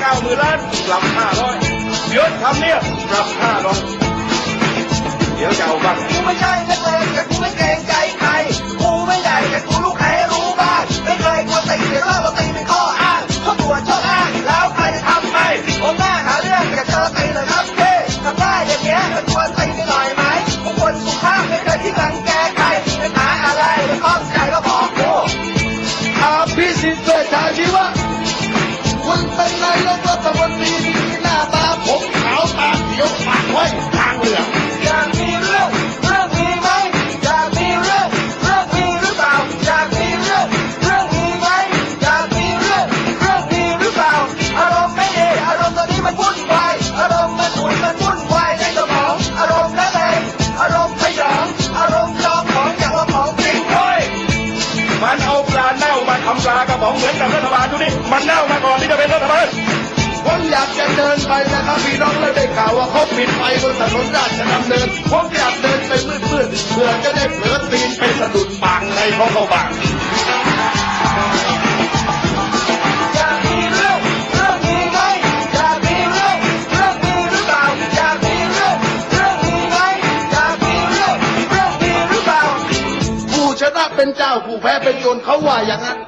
ดคำเนี้ยปรับห้าร้อยเดี๋ยวจะเอาบ้างกูไม่ใช่นักเลงแต่กูไม่เกรงใจใครกูไม่ใหญ่แต่กูรู้ใครให้รู้บ้างไม่เคยกลัวตีเดี๋ยวเล่าว่าตีเป็นข้ออ้างเพราะตัวชอบอ้างแล้วใครจะทำให้ผมหน้าหาเรื่องอยากเจอตีเลยครับเท่ทำได้อย่างเงี้ยมันควรตีไปหน่อยไหมกูควรสุภาพไม่เคยที่รังแกใครไม่หาอะไรไม่ข้องใจก็บอกกูอาภิสิทธิ์เวชชาชีวะ คุณเป็นนายกรัฐมนตรีที่มีหน้าตาผมขาวตาเขียวปากไว้ทางเหลือง ได้ข่าวว่าเขาปิดไฟบนถนนราชดำเนินผมอยากเดินไปมืดๆเพื่อจะได้เผลอตีนไปสะดุดปากในท้องเขาบางอยากมีเรื่องเรื่องมีไหมอยากมีเรื่องเรื่องมีหรือเปล่าอยากมีเรื่องเรื่องมีไหมอยากมีเรื่องเรื่องมีหรือเปล่าผู้ชนะเป็นเจ้าผู้แพ้เป็นโจรเขาว่าอย่างนั้น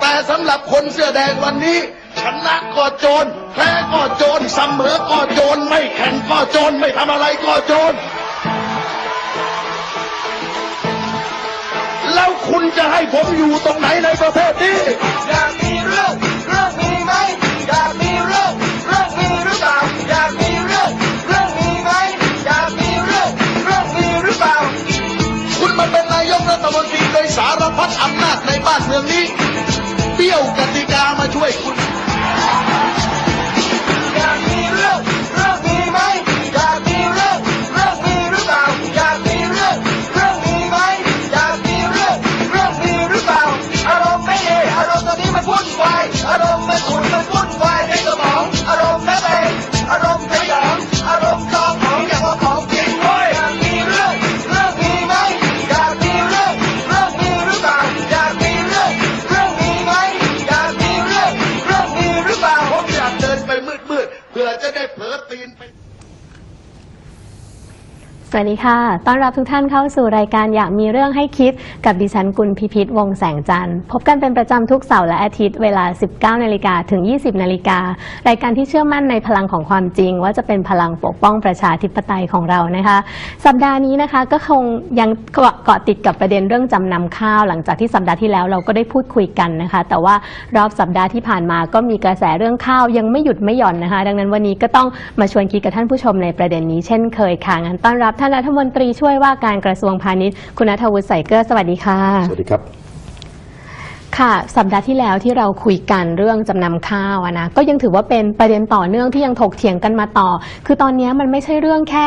แต่สำหรับคนเสื้อแดงวันนี้ชนะก็โจร แพ้ก็โจรเสมอก็โจรไม่แข่งก็โจรไม่ทำอะไรก็โจรแล้วคุณจะให้ผมอยู่ตรงไหนในประเทศนี้อยากมีเรื่องเรื่องมีไหมอยากมีเรื่องเรื่องมีหรือเปล่าอยากมีเรื่องเรื่องมีไหมอยากมีเรื่องเรื่องมีหรือเปล่าคุณมาเป็นนายกรัฐมนตรีโดยสารพัดอำนาจในบ้านเมืองนี้เปี้ยวกติกามาช่วยคุณ วัสดีค่ะ ต้อนรับทุกท่านเข้าสู่รายการอยากมีเรื่องให้คิดกับดิฉันกุลพิพิธวงแสงจันทร์ พบกันเป็นประจำทุกเสาร์และอาทิตย์เวลา 19นาฬิกาถึง 20นาฬิการายการที่เชื่อมั่นในพลังของความจริง ว่าจะเป็นพลังปกป้องประชาธิปไตยของเรานะคะ สัปดาห์นี้นะคะก็คงยังเกาะเกาะติดกับประเด็นเรื่องจำนำข้าว หลังจากที่สัปดาห์ที่แล้วเราก็ได้พูดคุยกันนะคะ แต่ว่ารอบสัปดาห์ที่ผ่านมาก็มีกระแสเรื่องข้าวยังไม่หยุดไม่หย่อนนะคะ ดังนั้นวันนี้ก็ต้องมาชวนคิดกับท่านผู้ชมในประเด็นนี้เช่นเคยค่ะงั้นต้อนรับท่านรัฐมนตรีช่วยว่าการกระทรวงพาณิชย์ คุณณัฐวุฒิใส่เกลือสวัสดีค่ะ สวัสดีครับ ค่ะ สัปดาห์ที่แล้วที่เราคุยกันเรื่องจำนำข้าวนะก็ยังถือว่าเป็นประเด็นต่อเนื่องที่ยังถกเถียงกันมาต่อ คือตอนนี้มันไม่ใช่เรื่องแค่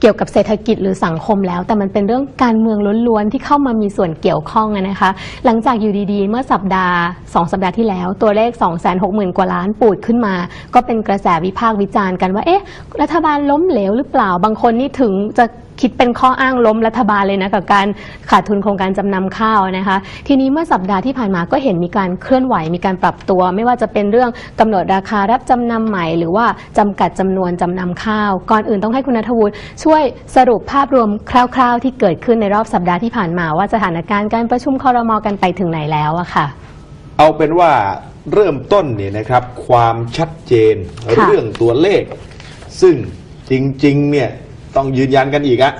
เกี่ยวกับเศรษฐกิจหรือสังคมแล้ว แต่มันเป็นเรื่องการเมืองล้วนๆที่เข้ามามีส่วนเกี่ยวข้องนะคะ หลังจากอยู่ดีๆ เมื่อสัปดาห์สองสัปดาห์ที่แล้ว ตัวเลข 2 6 0 0 0 0 กว่าล้านปูดขึ้นมา ก็เป็นกระแสวิพากษ์วิจารณ์กันว่าเอ๊ะรัฐบาลล้มเหลวหรือเปล่าบางคนนี่ถึงจะ คิดเป็นข้ออ้างล้มรัฐบาลเลยนะกับการขาดทุนโครงการจำนำข้าวนะคะ ทีนี้เมื่อสัปดาห์ที่ผ่านมาก็เห็นมีการเคลื่อนไหวมีการปรับตัว ไม่ว่าจะเป็นเรื่องกำหนดราคารับจำนำใหม่ หรือว่าจำกัดจำนวนจำนำข้าว ก่อนอื่นต้องให้คุณนัทวุฒิช่วยสรุปภาพรวมคร่าว ๆ ที่เกิดขึ้นในรอบสัปดาห์ที่ผ่านมา ว่าสถานการณ์การประชุมคอรมอกันไปถึงไหนแล้วอะค่ะ เอาเป็นว่าเริ่มต้นเนี่ยนะครับความชัดเจนเรื่องตัวเลข ซึ่งจริงๆเนี่ย ต้องยืนยันกันอีกอะ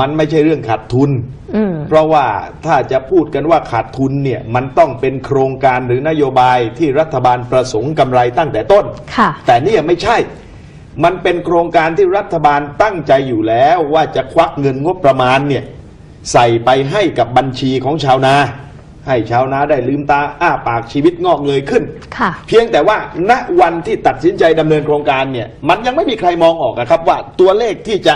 มันไม่ใช่เรื่องขาดทุนอืมเพราะว่าถ้าจะพูดกันว่าขาดทุนเนี่ยมันต้องเป็นโครงการหรือนโยบายที่รัฐบาลประสงค์กำไรตั้งแต่ต้นค่ะแต่เนี่ยไม่ใช่ มันเป็นโครงการที่รัฐบาลตั้งใจอยู่แล้วว่าจะควักเงินงบประมาณเนี่ยใส่ไปให้กับบัญชีของชาวนา ให้ชาวนาได้ลืมตาอ้าปากชีวิตงอกเงยขึ้น ค่ะ เพียงแต่ว่าณวันที่ตัดสินใจดำเนินโครงการเนี่ย มันยังไม่มีใครมองออกนะครับว่าตัวเลขที่จะ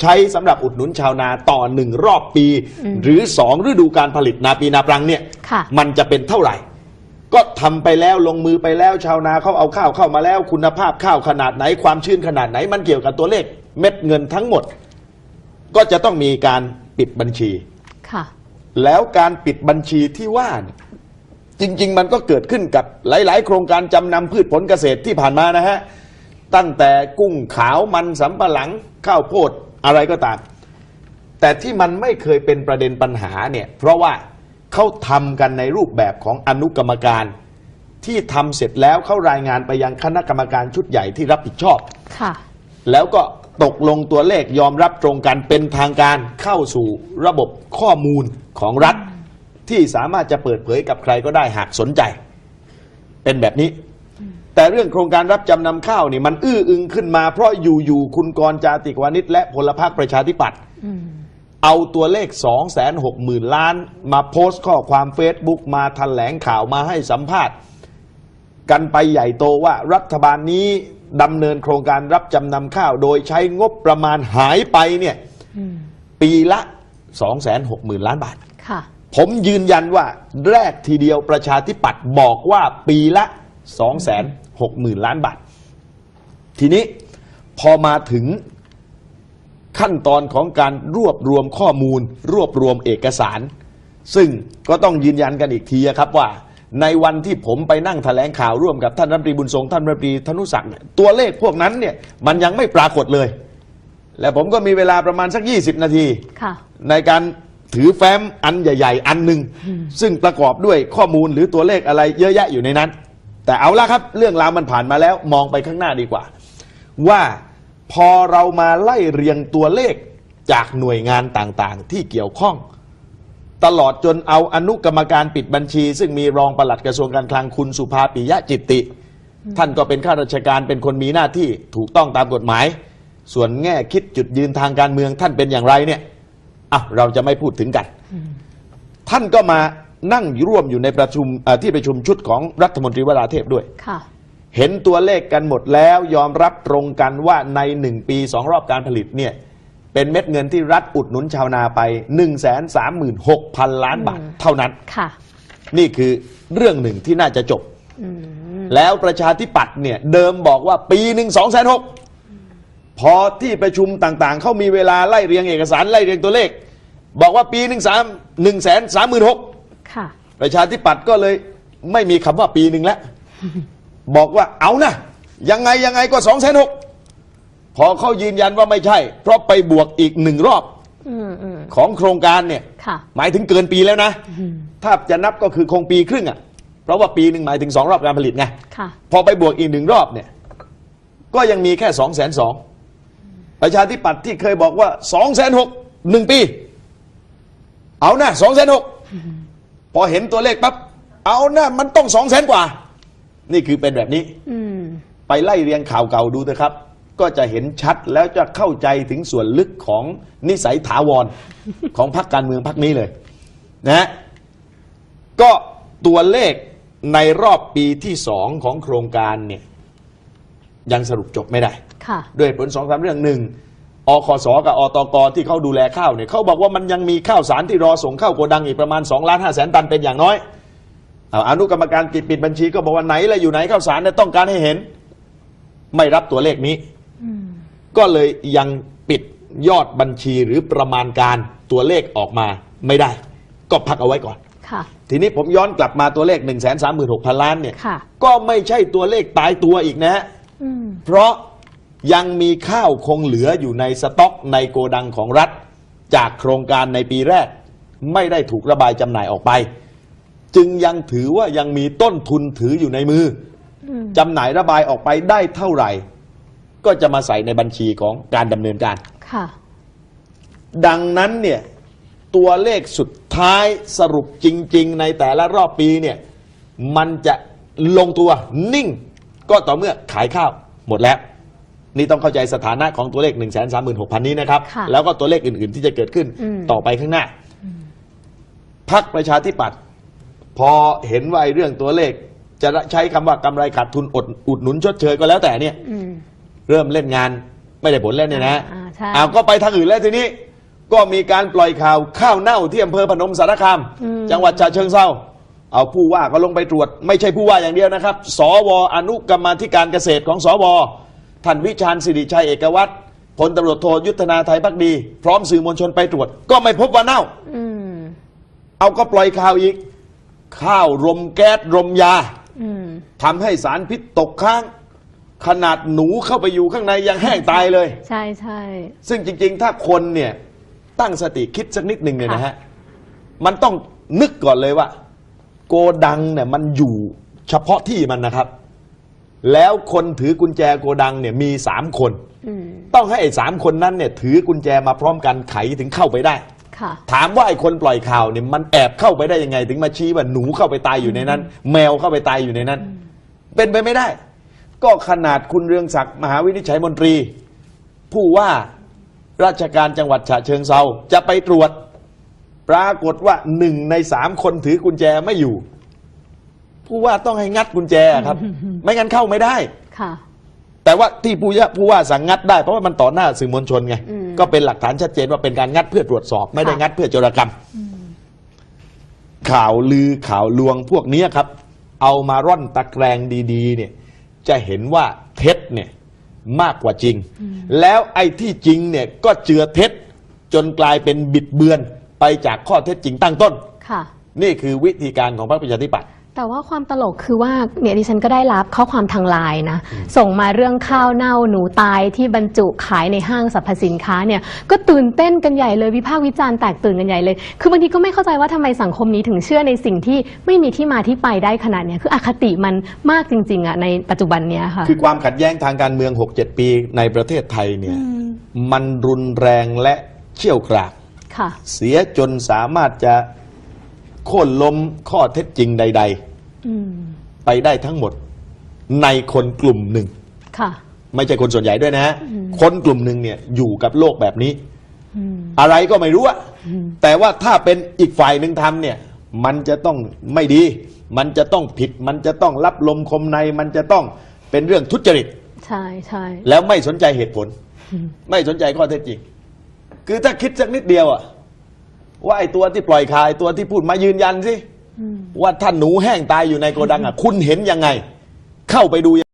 ใช้สำหรับอุดหนุนชาวนาต่อหนึ่งรอบปีอืมหรือสองฤดูการผลิตนาปีนาปรังเนี่ย ค่ะ มันจะเป็นเท่าไหร่ ก็ทำไปแล้วลงมือไปแล้วชาวนาเขาเอาข้าวเข้ามาแล้ว คุณภาพข้าวขนาดไหนความชื้นขนาดไหน มันเกี่ยวกับตัวเลขเม็ดเงินทั้งหมด ก็จะต้องมีการปิดบัญชี ค่ะ แล้วการปิดบัญชีที่ว่าเนี่ยจริง ๆ มันก็เกิดขึ้นกับหลาย ๆ โครงการจำนำพืชผลเกษตรที่ผ่านมานะฮะ ตั้งแต่กุ้งขาวมันสำปะหลังข้าวโพดอะไรก็ตาม แต่ที่มันไม่เคยเป็นประเด็นปัญหาเนี่ย เพราะว่าเขาทำกันในรูปแบบของอนุกรรมการ ที่ทำเสร็จแล้วเขารายงานไปยังคณะกรรมการชุดใหญ่ที่รับผิดชอบ ค่ะ แล้วก็ ตกลงตัวเลขยอมรับตรงกันเป็นทางการเข้าสู่ระบบข้อมูลของรัฐ ที่สามารถจะเปิดเผยกับใครก็ได้หากสนใจ เป็นแบบนี้ แต่เรื่องโครงการรับจำนำข้าวนี่มันอื้ออึงขึ้นมา เพราะอยู่ๆคุณกรณ์จาติกวานิชและพลพรรคประชาธิปัตย์อืมเอาตัวเลข 2 6 0 0 0 0 ล้าน มาโพสต์ข้อความเฟซบุ๊กมาแถลงข่าวมาให้สัมภาษณ์ กันไปใหญ่โตว่ารัฐบาลนี้ ดำเนินโครงการรับจำนำข้าว โดยใช้งบประมาณหายไปเนี่ยอืมปีละ 2 6 0 0 0 0 ล้านบาท ค่ะ ผมยืนยันว่าแรกทีเดียวประชาธิปัตย์บอกว่าปีละ 2 6 0 0 0 0 ล้านบาท ทีนี้พอมาถึงขั้นตอนของการรวบรวมข้อมูล รวบรวมเอกสาร ซึ่งก็ต้องยืนยันกันอีกทีครับว่า ในวันที่ผมไปนั่งแถลงข่าวร่วมกับท่านรัฐมนตรีบุญทรงท่านรัฐมนตรีธนุศักดิ์เนี่ยตัวเลขพวกนั้นเนี่ยมันยังไม่ปรากฏเลย และผมก็มีเวลาประมาณสัก 20 นาที ค่ะ ในการถือแฟ้มอันใหญ่ ๆ อันหนึ่งซึ่งประกอบด้วยข้อมูลหรือตัวเลขอะไรเยอะแยะอยู่ในนั้น แต่เอาละครับ เรื่องราวมันผ่านมาแล้วมองไปข้างหน้าดีกว่า ว่าพอเรามาไล่เรียงตัวเลขจากหน่วยงานต่างๆ ที่เกี่ยวข้อง ตลอดจนเอาอนุกรรมการปิดบัญชี ซึ่งมีรองปลัดกระทรวงการคลังคุณสุภาปิยะจิตติ ท่านก็เป็นข้าราชการเป็นคนมีหน้าที่ถูกต้องตามกฎหมาย ส่วนแง่คิดจุดยืนทางการเมืองท่านเป็นอย่างไรเนี่ยอะเราจะไม่พูดถึงกัน ท่านก็มานั่งร่วมอยู่ในประชุมเอ่อที่ประชุมชุดของรัฐมนตรีวราเทพด้วยค่ะเห็นตัวเลขกันหมดแล้วยอมรับตรงกันว่าในหนึ่งปีสองรอบการผลิตเนี่ย เป็นเม็ดเงินที่รัฐอุดหนุนชาวนาไป 1 3 6 0 0 0 ล้านบาทอืมเท่านั้น ค่ะ นี่คือเรื่องหนึ่งที่น่าจะจบ อืมแล้วประชาธิปัตย์เนี่ยเดิมบอกว่าปีหนึ่งสองแสนหกพอที่ประชุมต่างๆ เขามีเวลาไล่เรียงเอกสารไล่เรียงตัวเลข บอกว่าปีหนึ่งสามหนึ่งแสนสามหมื่นหกค่ะ ประชาธิปัตย์ก็เลยไม่มีคำว่าปีหนึ่งแล้ว บอกว่าเอานะยังไงยังไงก็สองแสนหกพ อเขายืนยันว่าไม่ใช่ เพราะไปบวกอีกหนึ่งรอบอืมอืมของโครงการเนี่ย ค่ะ หมายถึงเกินปีแล้วนะถ้าจะนับก็คือคงปีครึ่งอะ เพราะว่าปีหนึ่งหมายถึงสองรอบการผลิตไง ค่ะ พอไปบวกอีกหนึ่งรอบเนี่ย ก็ยังมีแค่สองแสนสองประชาธิปัตย์ที่เคยบอกว่าสองแสนหกหนึ่งปี เอานะสองแสนหกพอเห็นตัวเลขปั๊บเอานะมันต้องสองแสนกว่า นี่คือเป็นแบบนี้ อืม ไปไล่เรียงข่าวเก่าดูเถอะครับ ก็จะเห็นชัดแล้วจะเข้าใจถึงส่วนลึกของนิสัยถาวรของพรรคการเมืองพรรคนี้เลยนะฮะก็ตัวเลขในรอบปีที่สองของโครงการเนี่ยยังสรุปจบไม่ได้ ค่ะ ด้วยผลสองสามเรื่องหนึ่งอคสกับอตกที่เขาดูแลข้าวเนี่ยเขาบอกว่ามันยังมีข้าวสารที่รอส่งเข้าโกดังอีกประมาณ2ล้านห้าแสนตันเป็นอย่างน้อยเอาอนุกรรมการปิดปิดบัญชีก็บอกว่าไหนละอยู่ไหนข้าวสารเนี่ยต้องการให้เห็น ไม่รับตัวเลขนี้อืม ก็เลยยังปิดยอดบัญชีหรือประมาณการตัวเลขออกมาไม่ได้ ก็พักเอาไว้ก่อน ค่ะ ทีนี้ผมย้อนกลับมาตัวเลข 1 3 6 0 0 0 ล้านเนี่ย ค่ะ ก็ไม่ใช่ตัวเลขตายตัวอีกนะฮะ อืม เพราะยังมีข้าวคงเหลืออยู่ในสต็อกในโกดังของรัฐ จากโครงการในปีแรก ไม่ได้ถูกระบายจำหน่ายออกไป จึงยังถือว่ายังมีต้นทุนถืออยู่ในมืออืมจำหน่ายระบายออกไปได้เท่าไหร่ ก็จะมาใส่ในบัญชีของการดำเนินการ ค่ะ ดังนั้นเนี่ยตัวเลขสุดท้ายสรุปจริง ๆ ในแต่ละรอบปีเนี่ยมันจะลงตัวนิ่ง ก็ต่อเมื่อขายข้าวหมดแล้ว นี่ต้องเข้าใจสถานะของตัวเลข 1 3 6 0 0 0 นี้นะครับ ค่ะแล้วก็ตัวเลขอื่น ๆ ที่จะเกิดขึ้นอืม ต่อไปข้างหน้า พักประชาธิปัตย์พอเห็นว่าไอ้เรื่องตัวเลข จะใช้คำว่ากำไรขาดทุนอดอุดหนุนชดเชยก็แล้วแต่เนี่ย อืม เริ่มเล่นงานไม่ได้ผลแล้วเนี่ยนะอ่าใช่ เอาก็ไปทางอื่นแล้วทีนี้ ก็มีการปล่อยข่าวข้าวเน่าที่อำเภอพนมสารคาม อืม จังหวัดฉะเชิงเทราเอาผู้ว่าก็ลงไปตรวจ ไม่ใช่ผู้ว่าอย่างเดียวนะครับ สวอนุกรรมาธิการเกษตรของสวท่านวิชาญสิริชัยเอกวัตรพลตำรวจโทยุทธนาไทยพักดี พร้อมสื่อมวลชนไปตรวจ ก็ไม่พบว่าเน่า อืม เอาก็ปล่อยข่าวอีก ข้าวรมแก๊สรมยา อืม ทำให้สารพิษตกค้าง ขนาดหนูเข้าไปอยู่ข้างในยังแห้งตายเลย ใช่ใช่ ซึ่งจริง ๆ ถ้าคนเนี่ยตั้งสติคิดสักนิดหนึ่งเนี่ยค่ะนะฮะ มันต้องนึกก่อนเลยว่า โกดังเนี่ยมันอยู่เฉพาะที่มันนะครับ แล้วคนถือกุญแจโกดังเนี่ยมีสามคน อืมต้องให้ไอ้สามคนนั้นเนี่ยถือกุญแจมาพร้อมกันไขถึงเข้าไปได้ ค่ะ ถามว่าไอ้คนปล่อยข่าวเนี่ยมันแอบเข้าไปได้ยังไง ถึงมาชี้ว่าหนูเข้าไปตายอยู่ในนั้น แมวเข้าไปตายอยู่ในนั้น เป็นไปไม่ได้ ก็ขนาดคุณเรืองศักดิ์มหาวินิจฉัยมนตรี ผู้ว่าราชการจังหวัดฉะเชิงเซาจะไปตรวจ ปรากฏว่าหนึ่งในสามคนถือกุญแจไม่อยู่ ผู้ว่าต้องให้งัดกุญแจครับ ไม่งั้นเข้าไม่ได้ค่ะ แต่ว่าที่ผู้ว่าผู้ว่าสั่งงัดได้เพราะว่ามันต่อหน้าสื่อมวลชนไงอืม ก็เป็นหลักฐานชัดเจนว่าเป็นการงัดเพื่อตรวจสอบ ไม่ได้ค่ะงัดเพื่อโจรกรรม ข่าวลือข่าวลวงพวกเนี้ยครับ เอามาร่อนตะแกรงดี ๆ เนี่ย จะเห็นว่าเท็จเนี่ยมากกว่าจริง แล้วไอ้ที่จริงเนี่ยก็เจือเท็จจนกลายเป็นบิดเบือนไปจากข้อเท็จจริงตั้งต้น ค่ะ นี่คือวิธีการของพรรคประชาธิปัตย์ แต่ว่าความตลกคือว่าเนี่ยดิฉันก็ได้รับข้อความทางไลน์นะ ส่งมาเรื่องข้าวเน่าหนูตายที่บรรจุขายในห้างสรรพสินค้าเนี่ยก็ตื่นเต้นกันใหญ่เลยวิพากษ์วิจารณ์แตกตื่นกันใหญ่เลย คือบางทีก็ไม่เข้าใจว่าทำไมสังคมนี้ถึงเชื่อในสิ่งที่ไม่มีที่มาที่ไปได้ขนาดเนี้ยคืออคติมันมากจริงๆอะในปัจจุบันเนี้ยค่ะคือความขัดแย้งทางการเมือง 6-7 ปีในประเทศไทยเนี่ยมันรุนแรงและเชี่ยวกรากค่ะเสียจนสามารถจะ โค่นล้มข้อเท็จจริงใด อืมๆ ไปได้ทั้งหมด ในคนกลุ่มหนึ่ง ค่ะ ไม่ใช่คนส่วนใหญ่ด้วยนะฮะคนกลุ่มหนึ่งเนี่ยอยู่กับโลกแบบนี้ อืม อะไรก็ไม่รู้อะแต่ว่าถ้าเป็นอีกฝ่ายหนึ่งทำเนี่ย มันจะต้องไม่ดี มันจะต้องผิด มันจะต้องรับลมคมใน มันจะต้องเป็นเรื่องทุจริต ใช่ใช่แล้วไม่สนใจเหตุผลไม่สนใจข้อเท็จจริง คือถ้าคิดสักนิดเดียวอะ ว่าไอ้ตัวที่ปล่อยขายตัวที่พูดมายืนยันสิว่าถ้าหนูแห้งตายอยู่ในโกดังอะคุณเห็นยังไง เข้าไปดู